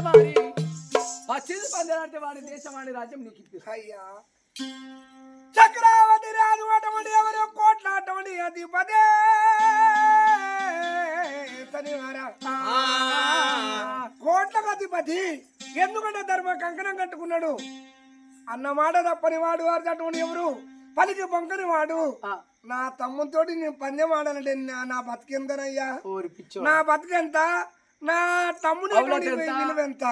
పందెలాట వాడి పచ్చిది పందెలాట వాడి దేశం వాడి రాజ్యం నీకు ఇప్పిస్తా. అయ్యా. చక్రవర్తి రాజు అటువంటి ఎవరు? కోట్ల అటువంటి శనివారా. కోట్లకు అధిపతి. ఎందుకంటే ధర్మ కంకణం కట్టుకున్నాడు? అన్న మాట తప్పని వాడు వారు అటువంటి ఎవరు? పలికి పొంకని వాడు. ఆ, నా తమ్ముతోటి నేను పందెం ఆడాలంటే నా- బతికెంతనయ్యా? నా బతికెంత? నా తమ్ముని అవునట ఎంత?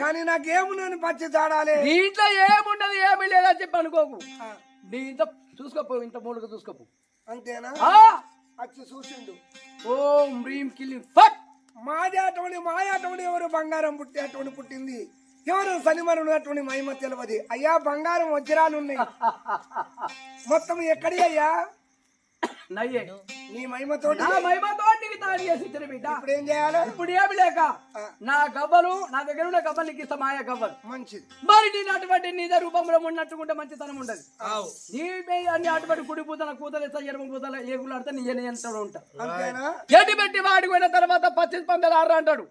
కానీ నాకేము నేను పచ్చి చాడాలి దీంట్లో ఏముండదు ఏమీ లేదని చెప్పి అనుకోకు. నీ ఇంత చూసుకోపో ఇంత మూడుగా చూసుకోపో. అంతేనా? ఆ? వచ్చి చూసిండు. ఓం హ్రీం కిల్లిం ఫట్! మాది అటువంటి మాయ అటువంటి ఎవరు బంగారం పుట్టి అటువంటి పుట్టింది? ఎవరు శనిమరుడు అటువంటి మహిమ తెలియదు అయ్యా బంగారం వజ్రాలు ఉన్నాయి మొత్తం ఎక్కడి అయ్యా? నయ్యే. నీ. మహిమతోటి. నా మహిమతో నీకు తాడి చేసి ఇచ్చిన బిడ్డ ఇప్పుడు ఏం చేయాలి? ఇప్పుడు ఏమి లేక నా గవ్వలు నా దగ్గర ఉన్న గవ్వలు నీకు ఇస్తా మాయ గవ్వలు. మంచిది. మరి నేను అటువంటి నిజ రూపంలో ఉన్నట్టుకుంటే మంచితనం ఉండదు. నీ మీద అన్ని అటువంటి కుడి పూతల కూతలు ఇస్తా ఎడమ పూతల ఏగులు ఆడితే నీ ఎంతలో ఉంటా అంతేనా? ఎటు పెట్టి వాడికి పోయిన తర్వాత పచ్చి పందెలు ఆడ అంటాడు?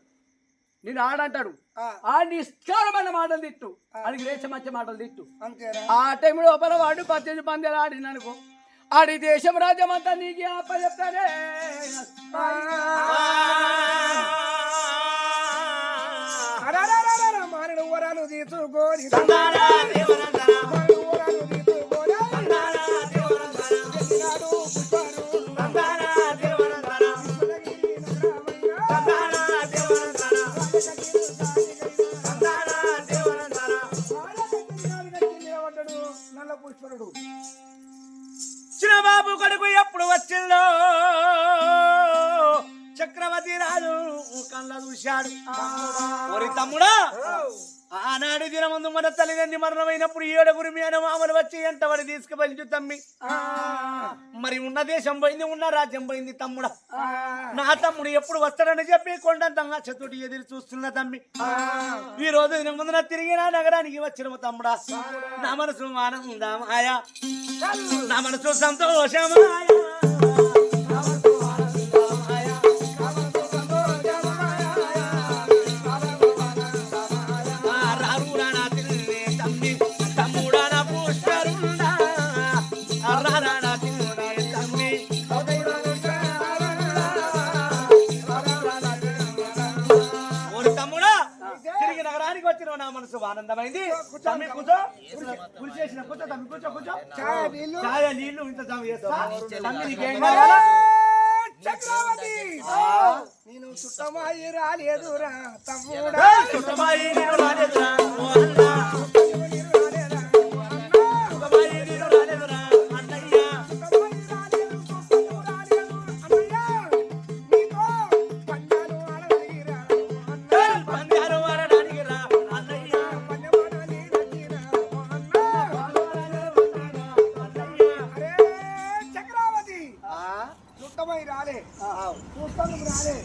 నేను ఆడంటాడు ఆ, నిష్కారమైన మాటలు తిట్టు. అడిగి రేచ మధ్య మాటలు తిట్టు. అంతేనా? ఆ టైం లోపల వాడు పద్దెనిమిది పందెలు ఆడిననుకో. ఆడి దేశం రాజ్యం అంతా నీకు అప్ప చెప్తానే అరరరరర, మానడు వరాలు తీసుకోని చూశాడు. ఒరి తమ్ముడా ఆనాడు దినమందు మన తల్లిదండ్రి మరణమైనప్పుడు ఏడుగురు మీద మామలు వచ్చి ఎంటబడి తీసుకువెళ్ళి తమ్మి? మరి ఉన్న దేశం పోయింది ఉన్న రాజ్యం పోయింది తమ్ముడా. నా తమ్ముడు ఎప్పుడు వస్తాడని చెప్పి కొండంతంగా చతుటి ఎదురు చూస్తున్న తమ్మి. ఈ రోజు దినం ముందున తిరిగి నా నగరానికి వచ్చిన తమ్ముడా. నా మనసు ఆనందమాయా. నా మనసు సంతోషమాయా. ఆనందమైంది. తమ్మి కూర్చో. కూర్చో. చేసిన కూర్చో తమ్మి కూర్చో కూర్చో. ఛాయ నీళ్ళు ఇంత తమ్మి చేస్తా. తమ్మి నీకేం కావాలా? చక్రవర్తి! నేను చుట్టమాయి రాలేదురా తమ్ముడా. నీరు రాలేదురా, రాలే. చూస్తాను రాలే.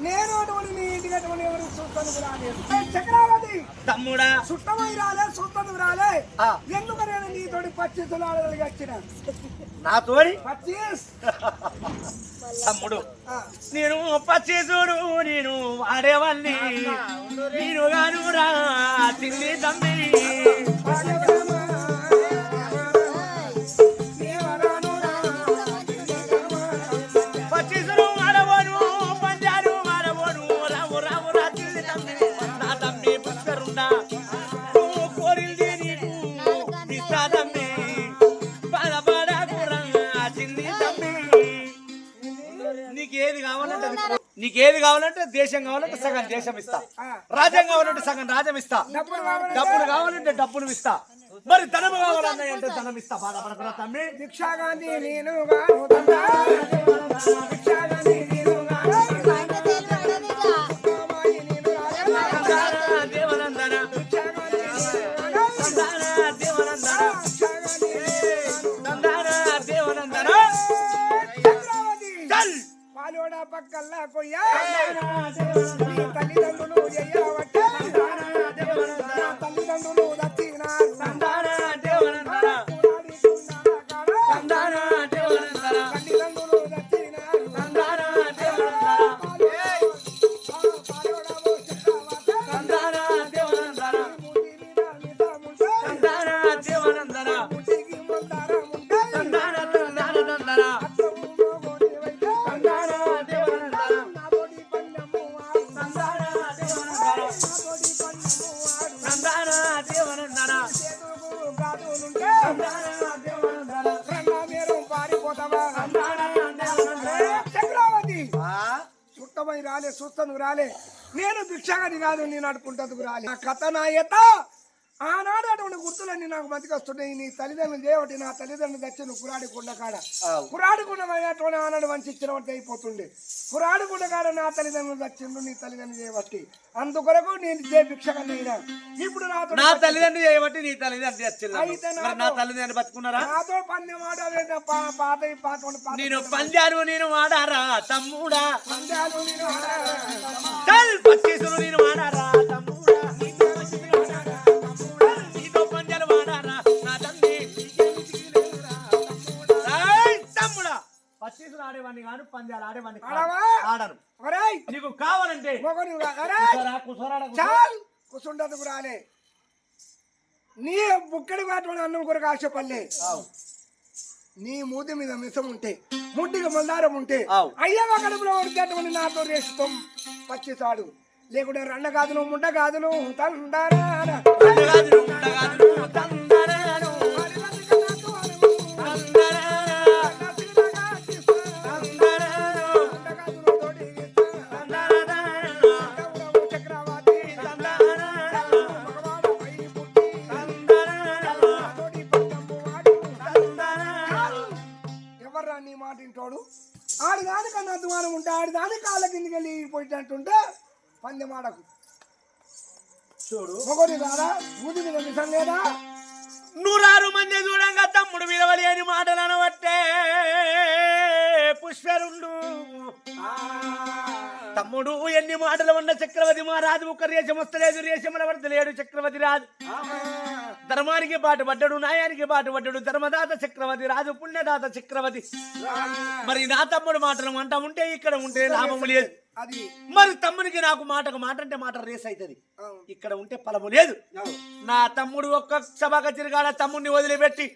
నేను అటువంటి నీ ఇంటికి అటువంటి ఎవరు చూస్తాను రాలేదు చక్రవర్తి! తమ్ముడా. చుట్టమై రాలే చూస్తాను రాలే. ఎందుకు నేను నీతోటి పచ్చిసులు ఆడగలిగి వచ్చిన నా తోడి పచ్చీస్. తమ్ముడు నేను పచ్చి చూడు నేను వాడేవాళ్ళని నేను గాను రా తిండి తమ్మి అది కో- నీకేది కావాలంటే దేశం కావాలంటే సగం దేశం ఇస్తా. రాజ్యం కావాలంటే సగం రాజ్యం ఇస్తా. డబ్బులు కావాలి డబ్బులు కావాలంటే డబ్బులు ఇస్తా. మరి ధనము కావాలన్నా అంటే ధనం ఇస్తా. బాధపడకురా తమ్మి. భిక్షాగాంధీ నేను గాను తండ్రా. భిక్షాగాంధీ నేను గాను పక్కల్లా కొయ్యా తల్లిదండ్రులు రాలే రాలే నేను భిక్షాగది కాదు నేను అడుకుంటందుకు రాలే నా కథ నాయత ఆనాడు అటువంటి గుర్తులన్నీ నాకు మతికి వస్తున్నాయి నీ తల్లిదండ్రులు చేయబట్టి నా తల్లిదండ్రులు తెచ్చి నువ్వు కురాడి కొండ. కాడ కురాడి కొండ అయినటువంటి ఆనాడు మంచి ఇచ్చినట్టు అయిపోతుండే. కురాడి కొండ కాడ నా తల్లిదండ్రులు తెచ్చిండు నీ తల్లిదండ్రులు చేయబట్టి. అందుకొరకు నేను జే భిక్షగని అయినా ఇప్పుడు నాతో నా తల్లిదండ్రులు చేయబట్టి నీ తల్లిదండ్రులు నా తల్లిదండ్రులు బతుకున్నారా? నాతో పందెం ఆడాలంటే పా- పాత పాత నేను పందాను నేను వాడారా తమ్ముడా? పందాలు నేను ఆడాలా? పచ్చీసులు నేను వాడారా తమ్ముడా? పచ్చీసులు ఆడేవాడిని కాదు పందాలు ఆడేవాడిని? ఆడను. నీకు కావాలంటే కూర్చుంటందుకు రాలే నీ బుక్కడి వాటి అన్నం కొరకు ఆశపల్లే నీ మూతి మీద మిసం ఉంటే ముట్టిగా మందారం ఉంటే. అయ్యవ కడుపులో ఉడికేటువంటి నాతో రేసుతాం. పచ్చిసాడు లేకుంటే రెండ గాజులు ముండ గాజులు తందరా పోయినట్టుంటే పందెమాడకు చూడు. ఊది మీద నిజం లేదా? నూరారు మంది చూడంగా తమ్ముడు విలువలి అని మాటలు అనవట్టే పుష్పరుండు తమ్ముడు ఎన్ని మాటలు ఉన్న చక్రవర్తి మా రాజు ఒక రేషం వస్తలేదు రేషముల వడతలేడు చక్రవర్తి రాజు. ధర్మానికి బాటు పడ్డాడు న్యాయానికి బాటు పడ్డాడు ధర్మదాత చక్రవర్తి రాజు పుణ్యదాత చక్రవర్తి. మరి నా తమ్ముడు మాటలు అంట ఉంటే ఇక్కడ ఉంటే లాభము లేదు. అది మరి తమ్మునికి నాకు మాటకు మాట అంటే మాట రేస్ అవుతుంది. ఇక్కడ ఉంటే ఫలము లేదు నా తమ్ముడు ఒక్క సభకు తిరగాడ తమ్ముడిని వదిలిపెట్టి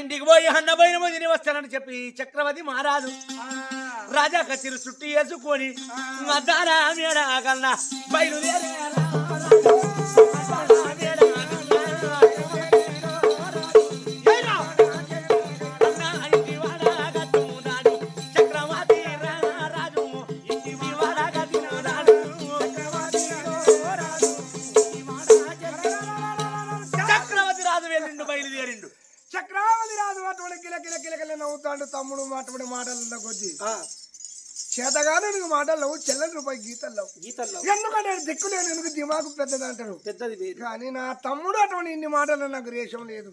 ఇంటికి పోయి అన్నబోయిన వదిలి వస్తానని చెప్పి చక్రవర్తి మహారాజు రాజా కచ్చిరు చుట్టి వేసుకొని అద్దారా మేడ కన్నా బయలుదేరా Ya చేతగానే నీకు మాటలు చెల్లని రూపాయి గీతల్లో. గీతల్లో. ఎందుకంటే దిక్కు లేని ఎందుకు దిమాకు పెద్దది అంటారు? పెద్దది కానీ నా తమ్ముడు అటువంటి ఇన్ని మాటలు నాకు రేషం లేదు.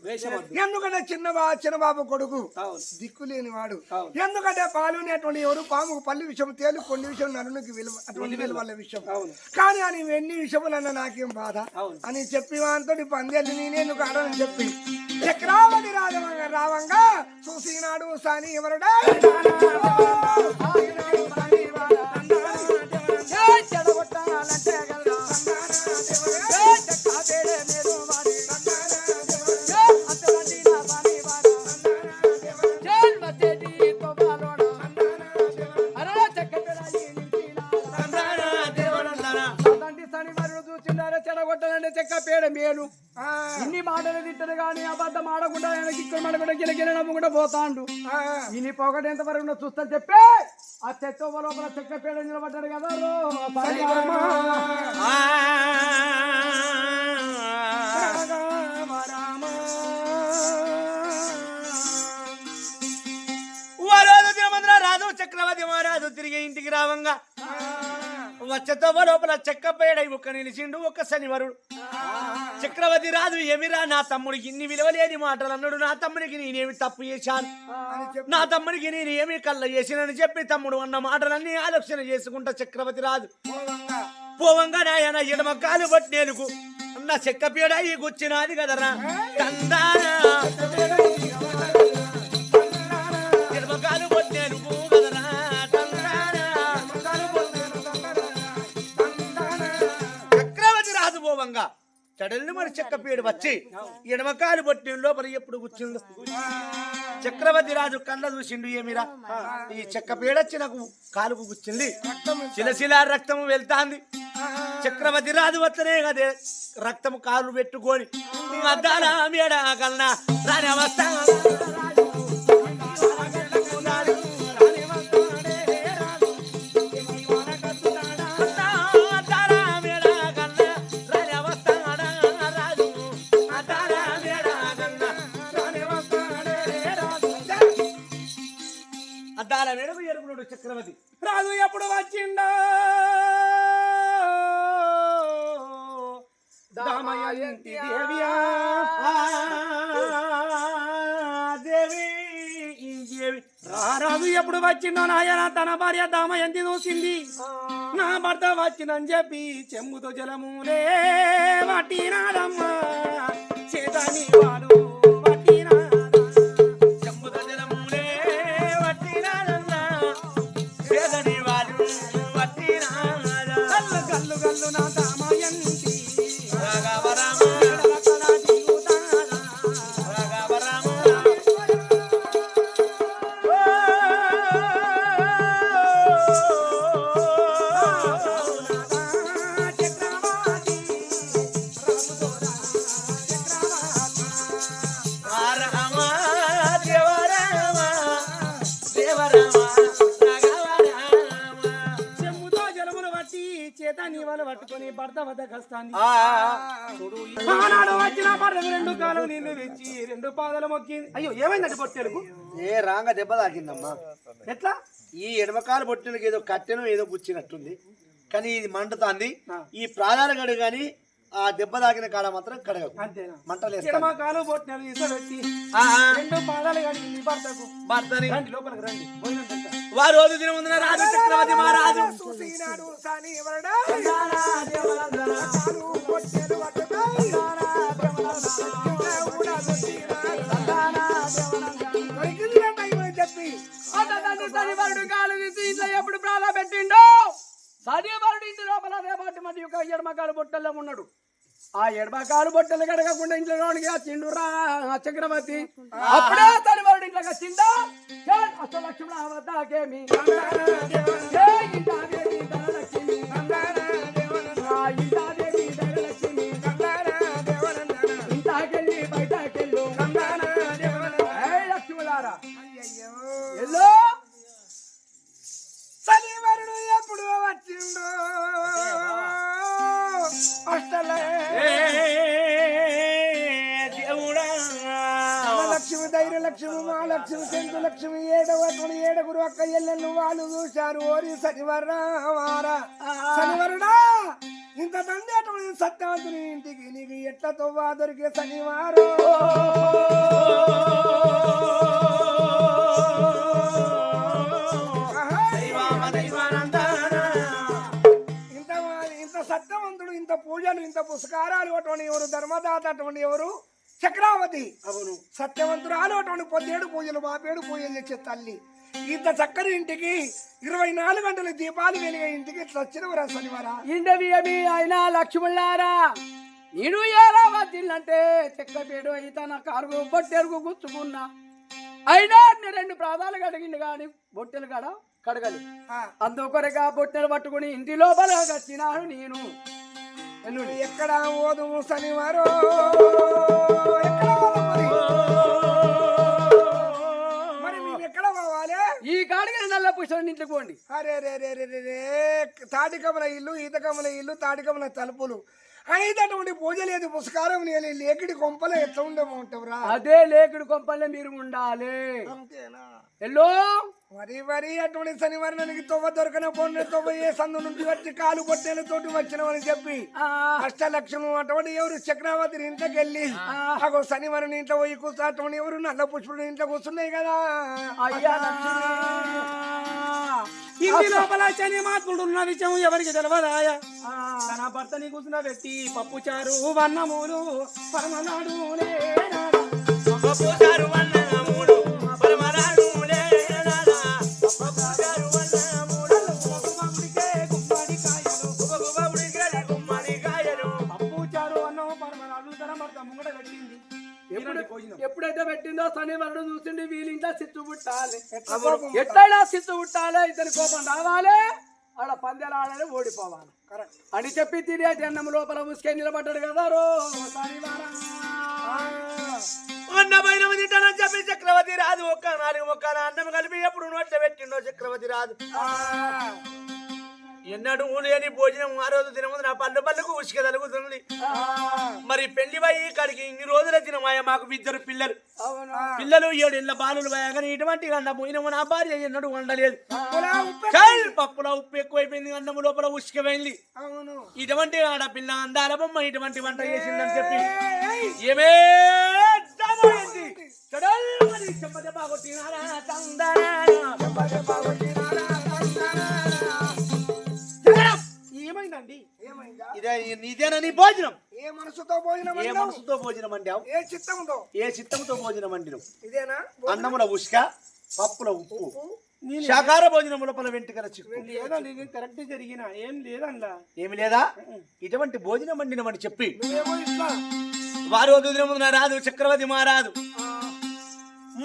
ఎందుకంటే చిన్న బా చిన్న బాబు కొడుకు దిక్కు లేని వాడు. ఎందుకంటే పాలునేటువంటి ఎవరు పాముకు పల్లి విషయం తేలు కొన్ని విషయం నలునికి విలువ అటువంటి విలువల విషయం. కానీ అని ఎన్ని విషయములన్నా నాకేం బాధ. అని చెప్పి వాంతో పందేళ్ళు నేనేందుకు ఆడని చెప్పి. చక్రావతి రాజవంగ రావంగా చూసినాడు సాని ఎవరుడా? చెక్క పేడ మేలు. ఇన్ని మాటలు తిట్టడు కానీ అబద్ధం ఆడకుండా ఆయనకి ఇక్కడ మనకుండా గిలగిల నమ్ముకుంటా పోతాండు. ఆ, ఇన్ని పొగటి ఎంత వరకు ఉన్నదో చూస్తా చెప్పే. ఆ చెత్త లోపల చెక్క పేడ నిలబడ్డాడు కదా రాజు చక్రవర్తి మహారాజు తిరిగి ఇంటికి రావంగా. వచ్చతో లోపల చెక్క పేడై ఒక్క నిలిచిండు ఒక్క శనివరుడు. చక్రవర్తి రాజు ఏమిరా నా తమ్ముడికి ఇన్ని విలువలేని మాటలు అన్నాడు నా తమ్ముడికి నేనేమి తప్పు చేశాను? నా తమ్ముడికి నేను ఏమి కళ్ళ చేసినని చెప్పి తమ్ముడు అన్న మాటలన్నీ ఆలోచన చేసుకుంటా చక్రవర్తి రాజు. పోవంగా, నాయన ఎడమ కాలు పట్టేందుకు అన్న చెక్క పీడ ఈ గుచ్చినాది కదరా కందానా చడల్ని మరి చెక్క పీడ వచ్చి ఎడమ కాలు పట్టిన లోపల ఎప్పుడు కూర్చుండు చక్రవర్తి రాజు కళ్ళ చూసిండు ఏమిరా? ఈ చెక్క పీడొచ్చి నాకు కాలుకు కూర్చుంది. శిలశిల రక్తము వెళ్తాంది. చక్రవర్తి రాజు వస్తనే కదే రక్తము కాలు పెట్టుకొని అద్దాల మేడ కన్నా రాని అవస్థ. రాజేంద్ర చక్రవర్తి. రాజు ఎప్పుడు వచ్చిండా? దామయంతి దేవియా దేవి. ఎప్పుడు వచ్చిండో నాయన తన భార్య దామయంతి చూసింది నా భర్త వచ్చిందని చెప్పి చెమ్ముతో జలమూలే వాటి నాడమ్మ చేతని వాడు na da ఆనాడు వచ్చిన రెండు కాలం నీళ్ళు తెచ్చి రెండు పాదాలు మొక్కింది అయ్యో ఏమైందండి పొట్టెలకు ఏ రాంగ దెబ్బ తాకిందమ్మా. ఎట్లా? ఈ ఎడమకాలు బొట్టులకి ఏదో కట్టెను ఏదో గుచ్చినట్టుంది. కానీ ఇది మండుతాంది. ఈ ప్రాణాల గడు కానీ ఆ దెబ్బ తాకిన కాడ మాత్రం కడగకు. అంతేనా? మంటలు ఎడమ వేస్తాను కాలు పొట్టెలు తీసబెట్టి రెండు పాదాలు కడిగింది భర్తకు. భర్తని. రండి లోపలికి రండి. భోజనం తింటా. వారు రోజు దిన రాజు చక్రవర్తి మహారాజు. చూసినాడు సాని ఎవరడా? కాలు ఎప్పుడు ప్రాణం పెట్టిండో? శనివారుడు ఇంటి లోపల రేపాటి మరి ఒక ఎడమకాలు బొట్టల్లో ఉన్నాడు. ఆ ఎడమకాలు బొట్టలు కడగకుండా ఇంట్లోనికి వచ్చిండు రా ఆ చక్రవర్తి అప్పుడే శనివారుడు ఇంట్లోకి వచ్చిందా ఏ అష్టలక్ష్మి వద్దకేమి లక్ష్మి మా లక్ష్మి సెంటు ఏడవ తొలి ఏడుగురు అక్క ఎల్లెళ్ళు వాళ్ళు చూశారు. ఓరి శనివారా శనివరుడా ఇంత తండ్రి అటువంటి సత్యవంతుని ఇంటికి నీకు ఎట్ల తొవ్వా దొరికే శనివారం? ఇంత ఇంత సత్యవంతుడు ఇంత పూజలు ఇంత పుష్కారాలు అటువంటి ఎవరు? ధర్మదాత అటువంటి ఎవరు? చక్రావతి అవును. సత్యవంతురాలు అటువంటి పొద్దేడు పూజలు మాపేడు పూజలు చేసే తల్లి. ఇంత చక్కని ఇంటికి ఇరవై నాలుగు గంటల దీపాలు వెలిగే ఇంటికి ఇట్లా వచ్చినవరా శనివారా? ఇండవియమి అయినా లక్ష్మణారా నేను ఎలా వద్దిల్లంటే చెక్కపేడు అయితే నా కారుగు బొట్టెరుగు గుచ్చుకున్నా అయినా రెండు ప్రాధాలు కడిగిండు కానీ బొట్టెలు కాడ కడగలి. అందుకొరగా బొట్టెలు పట్టుకుని ఇంటి లోపల వచ్చినాను నేను. ఎక్కడ ఓదు శనివారం? పోండి అరే రే రే రే రే రే తాటికమల ఇల్లు ఈతకమల ఇల్లు తాటికమల తలుపులు. అయితే అటువంటి పూజ లేదు పుష్కారం లేదు లేకిడి కొంపలు ఎట్లా ఉండమంటావురా అదే లేకుడు కొంపల్లే మీరు ఉండాలి. అంతేనా? ఎల్లో? మరి మరి అటువంటి శనివారానికి తొవ్వ దొరకన పొన్న తొవ్వ ఏ సందు నుంచి వచ్చి కాలు కొట్టేలతోటి వచ్చినవని చెప్పి అష్టలక్ష్మి అటువంటి ఎవరు చక్రవర్తి ఇంట్లోకి వెళ్ళి అగో శనివారం ఇంట్లో పోయి కూర్చో అటువంటి ఎవరు నల్ల పుష్పుడు ఇంట్లో కూర్చున్నాయి కదా. అయ్యా. ఇంటి లోపల శని మాత్రుడు ఉన్న విషయం ఎవరికి తెలియదాయా ఆ, తన భర్తని కూసిన పెట్టి పప్పు చారు వన్నమూలు పరమనాడు పప్పు చారు వన్నమూలు ఎప్పుడైతే పెట్టిందో శనివారుడు చూసిండి వీళ్ళింట్లో సిత్తు పుట్టాలి? ఎట్లయినా సిత్తు పుట్టాలి ఇతని కోపం రావాలి. ఆడ పందెలు ఆడాలి ఓడిపోవాలి. కరెక్ట్. అని చెప్పి తిరిగి అన్నం లోపల ఉసుకే నిలబడ్డాడు కదా రో అన్నమైన తింటానని చెప్పి చక్రవర్తి రాదు. ఒక్క నాలుగు ఒక్క అన్నం కలిపి ఎప్పుడు నోట్లో పెట్టిండో చక్రవర్తి రాదు. ఎన్నడూ లేని భోజనం ఆ రోజు తినముందు నా పళ్ళు పళ్ళకు ఉసుక తలుగుతుంది. మరి పెళ్ళి పోయి ఇక్కడికి ఇన్ని రోజులు వచ్చిన మాయ మాకు ఇద్దరు పిల్లలు. పిల్లలు ఏడేళ్ళ బాలులు పోయాగాని ఇటువంటి అన్న పోయిన నా భార్య ఎన్నడూ వండలేదు. పప్పులో ఉప్పు ఎక్కువైపోయింది అన్నము లోపల ఉసుకపోయింది ఇటువంటి ఆడపిల్ల అందాల బొమ్మ ఇటువంటి వంట చేసిందని చెప్పి ఏమే. చడల్ మరి చెంపదె బాగొట్టినారా తందనారా. ఏమైందండి ఏమైందా? ఇదే ఇదేనా నీ భోజనం? ఏ మనసుతో భోజనం ఏ? మనసుతో భోజనం అంటావు? ఏ చిత్తంతో ఏ చిత్తంతో భోజనం అండినావు ఇదేనా? అన్నముల ఉష్క పప్పుల ఉప్పు. శాకార భోజనముల పల చిక్కు. ఇది కరెక్ట్ జరిగిన? ఏం లేదంలా ఏమి లేదా? ఇటువంటి భోజనం వండినమని చెప్పి. వారు వదిలిన రాదు చక్రవర్తి మారాదు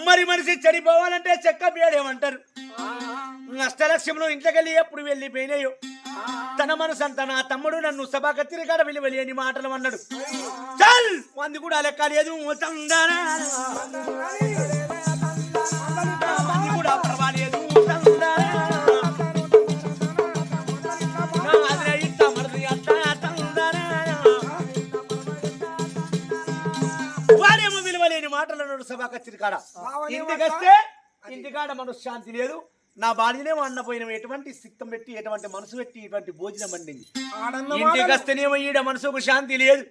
మరి మనిషి చనిపోవాలంటే చెక్క బేడేమంటారు అష్టలక్ష్యంలో ఇంట్లోకెళ్ళి ఎప్పుడు వెళ్ళిపోయినాయో? తన మనసు అంతా నా తమ్ముడు నన్ను సభా కత్తిరి కాడ వెళ్ళి వెళ్ళి అని మాటలు అన్నాడు. చల్! మంది కూడా లెక్క లేదు. మంది కూడా పర్వాలేదు. వాడేమో విలువలేని మాటలు అన్నాడు సభా కత్తిరి కాడ బావనే ఇంటికొస్తే ఇంటికాడ మనశ్శాంతి లేదు. నా భార్యనేమో అన్నపోయిన ఎటువంటి సిద్ధం పెట్టి ఎటువంటి మనసు పెట్టి ఇటువంటి భోజనం వండింది? ఇంటికి వస్తేనేమో ఈడ మనసుకు శాంతి లేదు.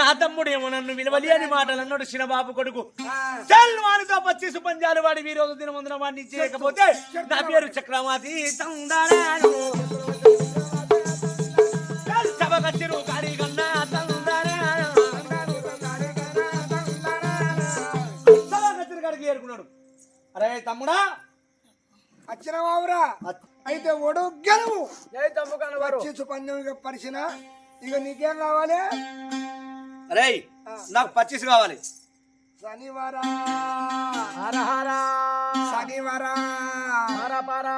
నా తమ్ముడేమో నన్ను విలువలి అని మాటలు అన్నాడు చిన్నబాబు కొడుకు. చల్ వానితో పచ్చి పంజాలు వాడి ఈ రోజు దిన ముందున వాడిని చేయకపోతే నా పేరు చక్రవర్తి కన్నా ఏరుకున్నాడు. అరే తమ్ముడా వచ్చిన వావురా అయితే తమ్ముకాను వారు చిచ్చు పందెం పరిచిన. ఇక నీకేం కావాలి? అరే నాకు పచ్చిస్ కావాలి. శనివారా. హర హర. శనివారా. హర పర.